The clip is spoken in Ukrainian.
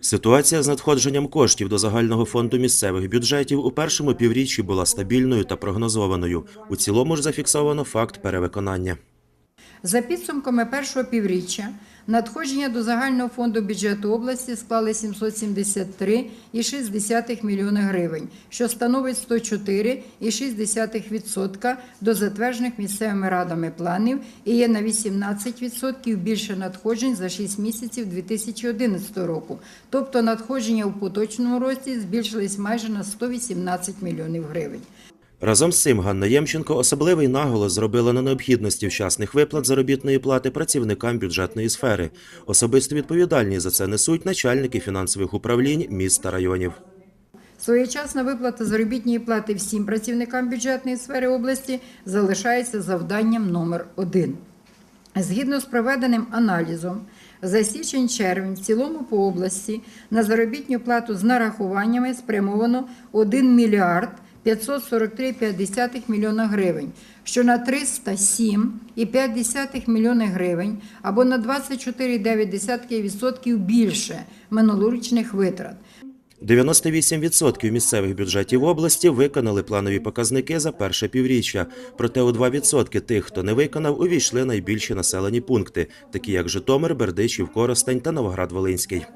Ситуація з надходженням коштів до загального фонду місцевих бюджетів у першому півріччі була стабільною та прогнозованою. У цілому ж зафіксовано факт перевиконання. За підсумками першого півріччя надходження до загального фонду бюджету області склали 773,6 мільйони гривень, що становить 104,6% до затверджених місцевими радами планів і є на 18% більше надходжень за 6 місяців 2011 року. Тобто надходження у поточному році збільшились майже на 118 мільйонів гривень. Разом з цим Ганна Ємченко особливий наголос зробила на необхідності вчасних виплат заробітної плати працівникам бюджетної сфери. Особисто відповідальність за це несуть начальники фінансових управлінь міст та районів. Своєчасна виплата заробітної плати всім працівникам бюджетної сфери області залишається завданням номер один. Згідно з проведеним аналізом, за січень-червень в цілому по області на заробітну плату з нарахуваннями спрямовано 1 мільярд 543,5 мільйона гривень, що на 307,5 мільйони гривень або на 24,9% більше минулорічних витрат. 98% місцевих бюджетів області виконали планові показники за перше півріччя. Проте у 2% тих, хто не виконав, увійшли найбільші населені пункти, такі як Житомир, Бердичів, Коростень та Новоград-Волинський.